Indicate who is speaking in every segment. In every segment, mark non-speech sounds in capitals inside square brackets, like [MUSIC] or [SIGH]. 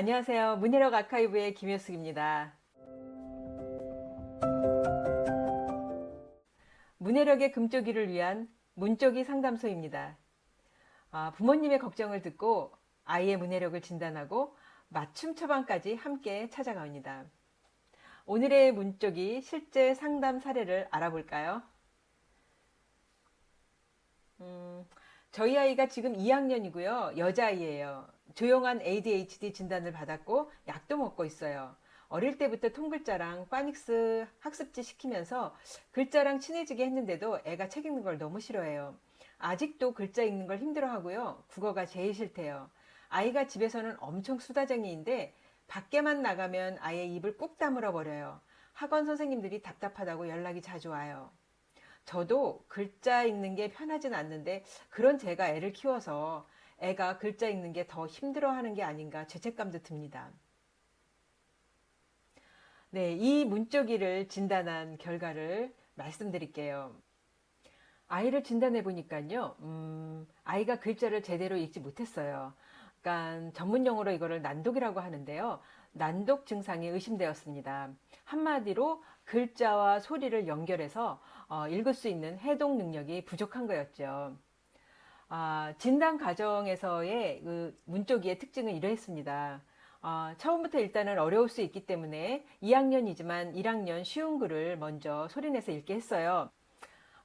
Speaker 1: 안녕하세요. 문해력 아카이브의 김효숙입니다. 문해력의 금쪽이를 위한 문쪽이 상담소입니다. 아, 부모님의 걱정을 듣고 아이의 문해력을 진단하고 맞춤 처방까지 함께 찾아갑니다. 오늘의 문쪽이 실제 상담 사례를 알아볼까요? 음, 저희 아이가 지금 2학년이고요. 여자아이예요. 조용한 ADHD 진단을 받았고 약도 먹고 있어요. 어릴 때부터 통글자랑 파닉스 학습지 시키면서 글자랑 친해지게 했는데도 애가 책 읽는 걸 너무 싫어해요. 아직도 글자 읽는 걸 힘들어하고요. 국어가 제일 싫대요. 아이가 집에서는 엄청 수다쟁이인데 밖에만 나가면 아예 입을 꾹 다물어 버려요. 학원 선생님들이 답답하다고 연락이 자주 와요. 저도 글자 읽는 게 편하진 않는데 그런 제가 애를 키워서 애가 글자 읽는 게 더 힘들어 하는 게 아닌가 죄책감도 듭니다. 네, 이 문쪽이를 진단한 결과를 말씀드릴게요. 아이를 진단해 보니까요, 음, 아이가 글자를 제대로 읽지 못했어요. 그러니까 전문 용어로 이거를 난독이라고 하는데요. 난독 증상이 의심되었습니다. 한마디로 글자와 소리를 연결해서 어, 읽을 수 있는 해독 능력이 부족한 거였죠. 아, 진단 과정에서의 그 문쪽이의 특징은 이러했습니다. 아, 처음부터 일단은 어려울 수 있기 때문에 2학년이지만 1학년 쉬운 글을 먼저 소리내서 읽게 했어요.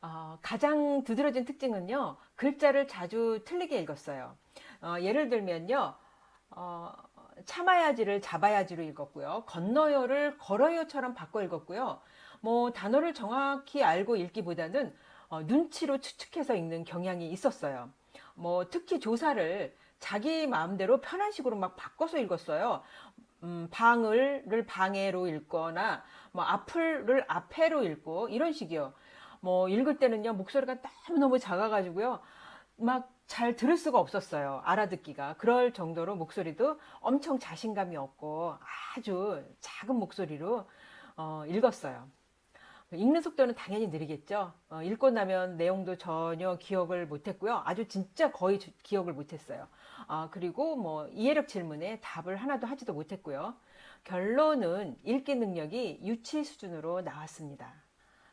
Speaker 1: 어, 가장 두드러진 특징은요, 글자를 자주 틀리게 읽었어요. 어, 예를 들면요, 어, 참아야지를 잡아야지로 읽었고요. 건너요를 걸어요처럼 바꿔 읽었고요. 뭐 단어를 정확히 알고 읽기보다는 어, 눈치로 추측해서 읽는 경향이 있었어요. 뭐 특히 조사를 자기 마음대로 편한 식으로 막 바꿔서 읽었어요. 음, 방을를 방해로 읽거나 뭐 앞을를 앞에로 읽고 이런 식이요. 뭐 읽을 때는요 목소리가 너무 너무 작아가지고요 막 잘 들을 수가 없었어요 알아듣기가 그럴 정도로 목소리도 엄청 자신감이 없고 아주 작은 목소리로 어, 읽었어요 읽는 속도는 당연히 느리겠죠 어, 읽고 나면 내용도 전혀 기억을 못했고요 아주 진짜 거의 주- 기억을 못했어요 아, 그리고 뭐 이해력 질문에 답을 하나도 하지도 못했고요 결론은 읽기 능력이 유치 수준으로 나왔습니다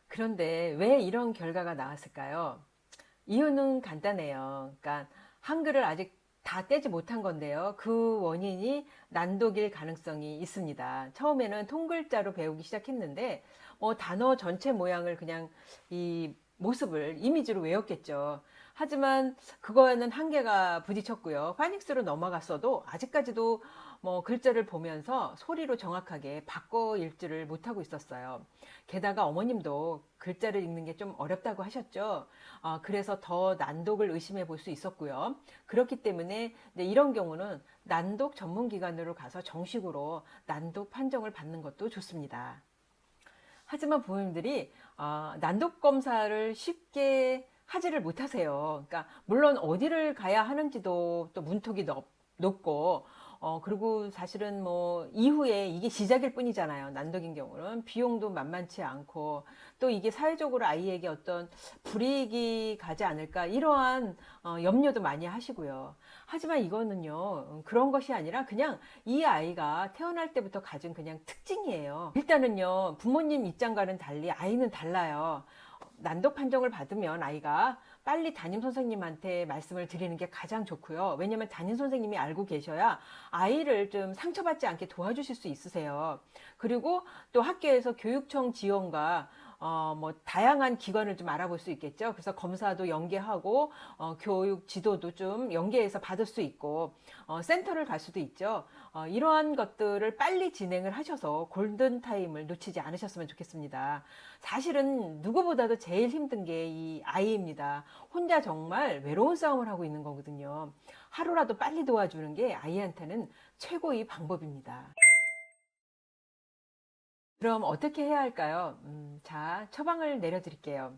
Speaker 1: 그런데 왜 이런 결과가 나왔을까요? 이유는 간단해요. 그러니까 한글을 아직 다 떼지 못한 건데요. 그 원인이 난독일 가능성이 있습니다. 처음에는 통글자로 배우기 시작했는데 뭐 단어 전체 모양을 그냥 이 모습을 이미지로 외웠겠죠. 하지만 그거에는 한계가 부딪혔고요. 파닉스로 넘어갔어도 아직까지도 뭐 글자를 보면서 소리로 정확하게 바꿔 읽지를 못하고 있었어요. 게다가 어머님도 글자를 읽는 게 좀 어렵다고 하셨죠. 아, 그래서 더 난독을 의심해 볼 수 있었고요. 그렇기 때문에 네, 이런 경우는 난독 전문 기관으로 가서 정식으로 난독 판정을 받는 것도 좋습니다. 하지만 부모님들이 어, 난독 검사를 쉽게 하지를 못하세요. 그러니까 물론 어디를 가야 하는지도 또 문턱이 높, 높고 어 그리고 사실은 뭐 이후에 이게 시작일 뿐이잖아요. 난독인 경우는 비용도 만만치 않고 또 이게 사회적으로 아이에게 어떤 불이익이 가지 않을까 이러한 어, 염려도 많이 하시고요. 하지만 이거는요 음, 그런 것이 아니라 그냥 이 아이가 태어날 때부터 가진 그냥 특징이에요. 일단은요 부모님 입장과는 달리 아이는 달라요. 난독 판정을 받으면 아이가 빨리 담임 선생님한테 말씀을 드리는 게 가장 좋고요. 왜냐면 담임 선생님이 알고 계셔야 아이를 좀 상처받지 않게 도와주실 수 있으세요. 그리고 또 학교에서 교육청 지원과 어, 뭐, 다양한 기관을 좀 알아볼 수 있겠죠. 그래서 검사도 연계하고, 어, 교육 지도도 좀 연계해서 받을 수 있고, 어, 센터를 갈 수도 있죠. 어, 이러한 것들을 빨리 진행을 하셔서 골든 타임을 놓치지 않으셨으면 좋겠습니다. 사실은 누구보다도 제일 힘든 게 이 아이입니다. 혼자 정말 외로운 싸움을 하고 있는 거거든요. 하루라도 빨리 도와주는 게 아이한테는 최고의 방법입니다. 그럼 어떻게 해야 할까요? 음, 자, 처방을 내려드릴게요.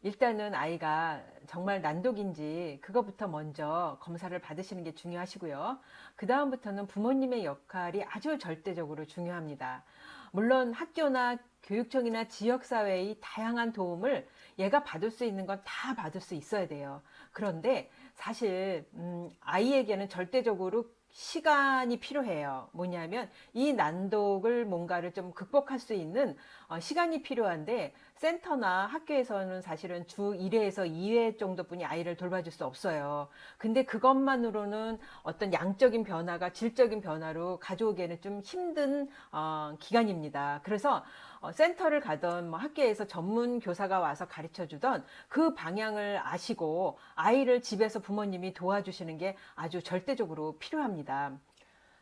Speaker 1: 일단은 아이가 정말 난독인지 그거부터 먼저 검사를 받으시는 게 중요하시고요. 그 다음부터는 부모님의 역할이 아주 절대적으로 중요합니다. 물론 학교나 교육청이나 지역사회의 다양한 도움을 얘가 받을 수 있는 건 다 받을 수 있어야 돼요. 그런데 사실 음, 아이에게는 절대적으로 시간이 필요해요. 뭐냐면 이 난독을 뭔가를 좀 극복할 수 있는 어, 시간이 필요한데 센터나 학교에서는 사실은 주 1회에서 2회 정도뿐이 아이를 돌봐줄 수 없어요. 근데 그것만으로는 어떤 양적인 변화가 질적인 변화로 가져오기에는 좀 힘든 어, 기간입니다. 그래서 어, 센터를 가던 뭐 학교에서 전문 교사가 와서 가르쳐 주던 그 방향을 아시고 아이를 집에서 부모님이 도와주시는 게 아주 절대적으로 필요합니다.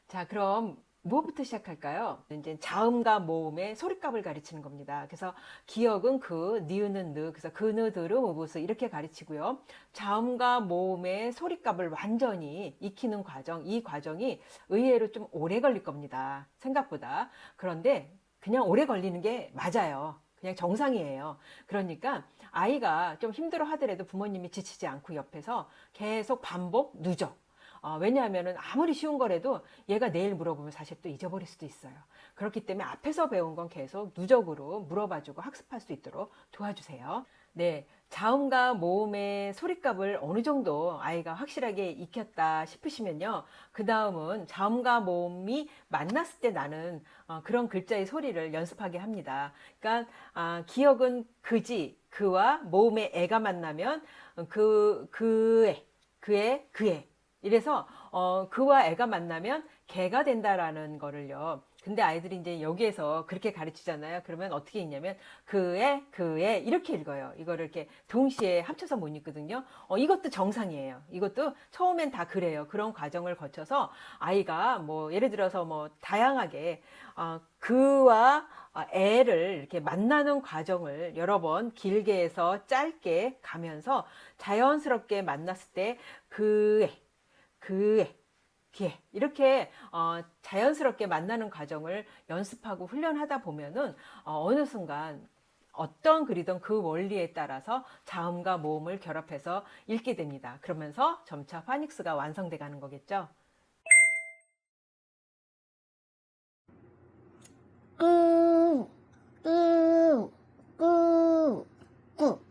Speaker 1: 자, 그럼 무엇부터 시작할까요? 이제 자음과 모음의 소리값을 가르치는 겁니다. 그래서 기억은 그, 니은은 느, 그래서 그느, 드르, 무부스 이렇게 가르치고요. 자음과 모음의 소리값을 완전히 익히는 과정, 이 과정이 의외로 좀 오래 걸릴 겁니다. 생각보다. 그런데 그냥 오래 걸리는 게 맞아요. 그냥 정상이에요. 그러니까 아이가 좀 힘들어 하더라도 부모님이 지치지 않고 옆에서 계속 반복, 누적. 어, 왜냐하면 아무리 쉬운 거라도 얘가 내일 물어보면 사실 또 잊어버릴 수도 있어요. 그렇기 때문에 앞에서 배운 건 계속 누적으로 물어봐주고 학습할 수 있도록 도와주세요. 네. 자음과 모음의 소리값을 어느 정도 아이가 확실하게 익혔다 싶으시면요. 그 다음은 자음과 모음이 만났을 때 나는 어, 그런 글자의 소리를 연습하게 합니다. 그러니까 아, 기억은 그지, 그와 모음의 애가 만나면 그, 그애, 그애, 그애. 이래서 어, 그와 애가 만나면 개가 된다라는 거를요. 근데 아이들이 이제 여기에서 그렇게 가르치잖아요. 그러면 어떻게 읽냐면 그애 그애 이렇게 읽어요. 이거를 이렇게 동시에 합쳐서 못 읽거든요. 어, 이것도 정상이에요. 이것도 처음엔 다 그래요. 그런 과정을 거쳐서 아이가 뭐 예를 들어서 뭐 다양하게 어, 그와 어, 애를 이렇게 만나는 과정을 여러 번 길게 해서 짧게 가면서 자연스럽게 만났을 때 그애 그애 기회 이렇게 어, 자연스럽게 만나는 과정을 연습하고 훈련하다 보면은 어, 어느 순간 어떤 글이든 그 원리에 따라서 자음과 모음을 결합해서 읽게 됩니다. 그러면서 점차 파닉스가 완성돼 가는 거겠죠.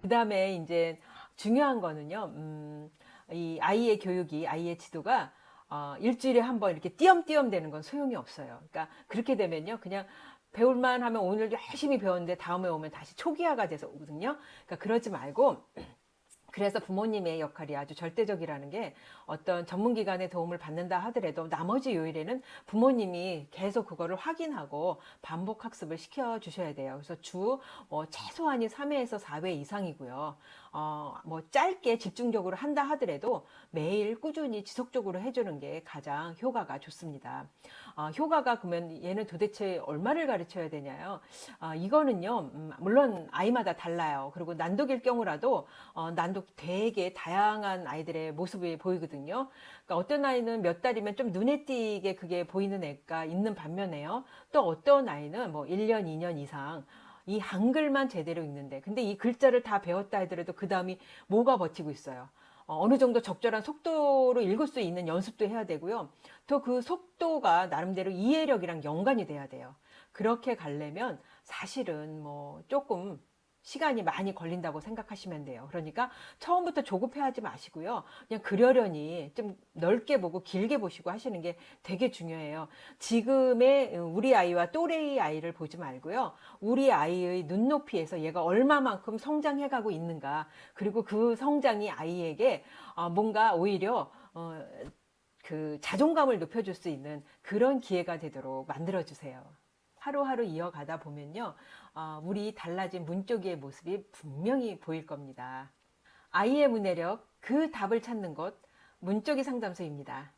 Speaker 1: 그 다음에 이제 중요한 거는요, 음, 이 아이의 교육이, 아이의 지도가 어, 일주일에 한 번 이렇게 띄엄띄엄 되는 건 소용이 없어요. 그러니까 그렇게 되면요, 그냥 배울만 하면 오늘 열심히 배웠는데 다음에 오면 다시 초기화가 돼서 오거든요. 그러니까 그러지 말고 [CLEARS THROAT] 그래서 부모님의 역할이 아주 절대적이라는 게 어떤 전문기관의 도움을 받는다 하더라도 나머지 요일에는 부모님이 계속 그거를 확인하고 반복 학습을 시켜 주셔야 돼요. 그래서 주뭐 최소한이 3회에서 4회 이상이고요. 어, 뭐 짧게 집중적으로 한다 하더라도 매일 꾸준히 지속적으로 해주는 게 가장 효과가 좋습니다. 어, 효과가 그러면 얘는 도대체 얼마를 가르쳐야 되냐요? 어, 이거는요, 음, 물론 아이마다 달라요. 그리고 난독일 경우라도 어, 난독 되게 다양한 아이들의 모습이 보이거든요. 그러니까 어떤 아이는 몇 달이면 좀 눈에 띄게 그게 보이는 애가 있는 반면에요. 또 어떤 아이는 뭐 1년, 2년 이상 이 한글만 제대로 읽는데 근데 이 글자를 다 배웠다 하더라도 그 다음이 뭐가 버티고 있어요. 어, 어느 정도 적절한 속도로 읽을 수 있는 연습도 해야 되고요. 또 그 속도가 나름대로 이해력이랑 연관이 돼야 돼요. 그렇게 가려면 사실은 뭐 조금 시간이 많이 걸린다고 생각하시면 돼요. 그러니까 처음부터 조급해 하지 마시고요. 그냥 그러려니 좀 넓게 보고 길게 보시고 하시는 게 되게 중요해요. 지금의 우리 아이와 또래의 아이를 보지 말고요. 우리 아이의 눈높이에서 얘가 얼마만큼 성장해 가고 있는가. 그리고 그 성장이 아이에게 어, 뭔가 오히려 어, 그 자존감을 높여줄 수 있는 그런 기회가 되도록 만들어 주세요. 하루하루 이어가다 보면요, 어, 우리 달라진 문쪽이의 모습이 분명히 보일 겁니다. 아이의 문해력, 그 답을 찾는 곳, 문쪽이 상담소입니다.